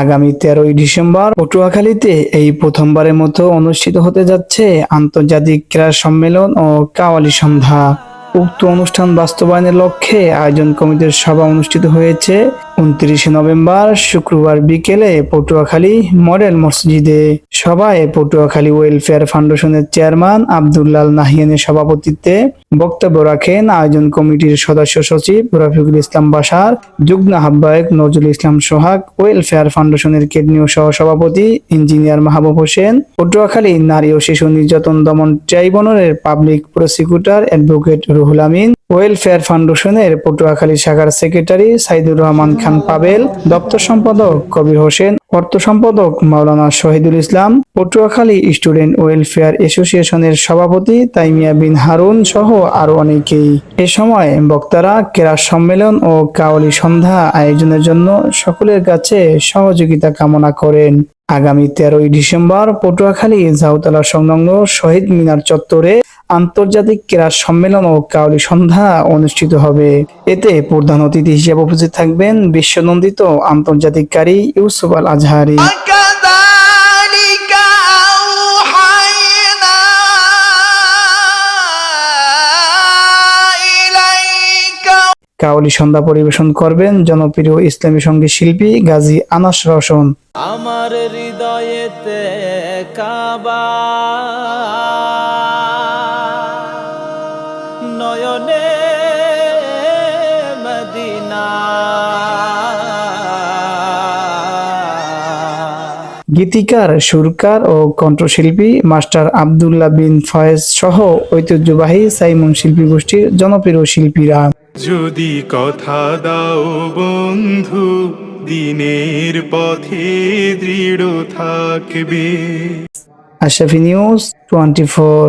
আগামী তেরোই ডিসেম্বর পটুয়াখালীতে এই প্রথমবারের মতো অনুষ্ঠিত হতে যাচ্ছে আন্তর্জাতিক ক্রীড়া সম্মেলন ও কাওয়ালি সন্ধ্যা। উক্ত অনুষ্ঠান বাস্তবায়নের লক্ষ্যে আয়োজন কমিটির সভা অনুষ্ঠিত হয়েছে উনত্রিশে নভেম্বর, শুক্রবার বিকেলে পটুয়াখালী মডেল মসজিদে। সভায় পটুয়াখালী ওয়েলফেয়ার ফাউন্ডেশনের চেয়ারম্যান আব্দুল্লাল নাহিয়ানের সভাপতিত্বে বক্তব্য রাখেন আয়োজন কমিটির সদস্য সচিব রফিকুল ইসলাম বাসার, যুগ্ম আহ্বায়ক নজরুল ইসলাম সোহাগ, ওয়েলফেয়ার ফাউন্ডেশনের কেন্দ্রীয় সহসভাপতি ইঞ্জিনিয়ার মাহবুব হোসেন, পটুয়াখালী নারী ও শিশু নির্যাতন দমন ট্রাইব্যুনালের public prosecutor advocate Ruhul Amin. Welfare ফাউন্ডেশনের পটুয়াখালী শাখার সেক্রেটারি সাইদুর রহমান খান পাবেল। দপ্তর সম্পাদক কবির হোসেন। অর্থ সম্পাদক মাওলানা শহীদুল ইসলাম। পটুয়াখালী স্টুডেন্ট ওয়েলফেয়ার অ্যাসোসিয়েশনের সভাপতি তাইমিয়া বিন হারুন সহ আরও অনেকেই। এ সময় বক্তারা ক্রীড়া সম্মেলন ও কাওয়ালি সন্ধ্যা আয়োজনের জন্য সকলের কাছে সহযোগিতা কামনা করেন। আগামী তেরোই ডিসেম্বর পটুয়াখালী জাউতলা সংলগ্ন শহীদ মিনার চত্বরে আন্তর্জাতিক ক্রীড়া সম্মেলন ও কাউলি সন্ধ্যা অনুষ্ঠিত হবে। এতে প্রধান অতিথি হিসেবে উপস্থিত থাকবেন বিশ্বনন্দিত আন্তর্জাতিক কারি ইউসুফ আল আজহারি। কাউলি সন্ধ্যা পরিবেশন করবেন জনপ্রিয় ইসলামী সংগীত শিল্পী গাজী আনাস রোশন আমার হৃদয়েতে কাবা নয়নে মদিনা। গীতিকার সুরকার ও কণ্ঠশিল্পী মাস্টার আবদুল্লাহ বিন ফয়েজ সহ ঐতিহ্যবাহী সাইমন শিল্পী গোষ্ঠীর জনপ্রিয় শিল্পীরা। যদি কথা দাও বন্ধু দিনের পথে দৃঢ় থাকবে। Ashafi news twenty four.